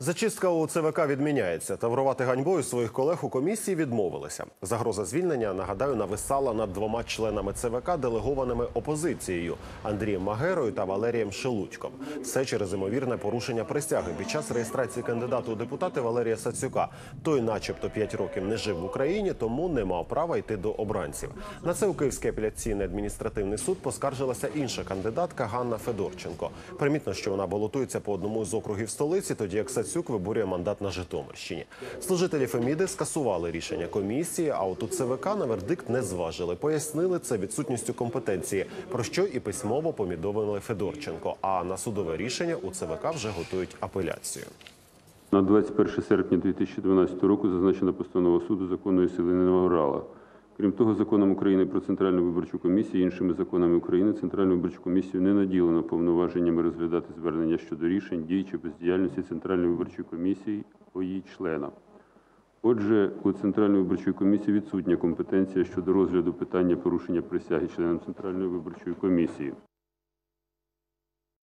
Зачистка у ЦВК відміняється. Таврувати ганьбою своїх колег у комісії відмовилися. Загроза звільнення, нагадаю, нависала над двома членами ЦВК, делегованими опозицією Андрієм Магерою та Валерієм Шелудьком. Все через імовірне порушення присяги під час реєстрації кандидату у депутати Валерія Сацюка. Той, начебто, 5 років не жив в Україні, тому не мав права йти до обранців. На це у Київський апеляційний адміністративний суд поскаржилася інша кандидатка Ганна Федорченко. Примітно, що вона балотується по одному з округів столиці, тоді як Сацюк виборює мандат на Житомирщині. Служителі Феміди скасували рішення комісії, а от у ЦВК на вердикт не зважили. Пояснили це відсутністю компетенції, про що і письмово повідомили Федорченко. А на судове рішення у ЦВК вже готують апеляцію. На 21 серпня 2012 року зазначена постанова суду законної сили не набрала. Крім того, законом України про Центральну виборчу комісію іншими законами України Центральну виборчу комісію не наділено повноваженнями розглядати звернення щодо рішень, дій чи бездіяльності Центральної виборчої комісії по її членам. Отже, у Центральної виборчої комісії відсутня компетенція щодо розгляду питання порушення присяги членам Центральної виборчої комісії.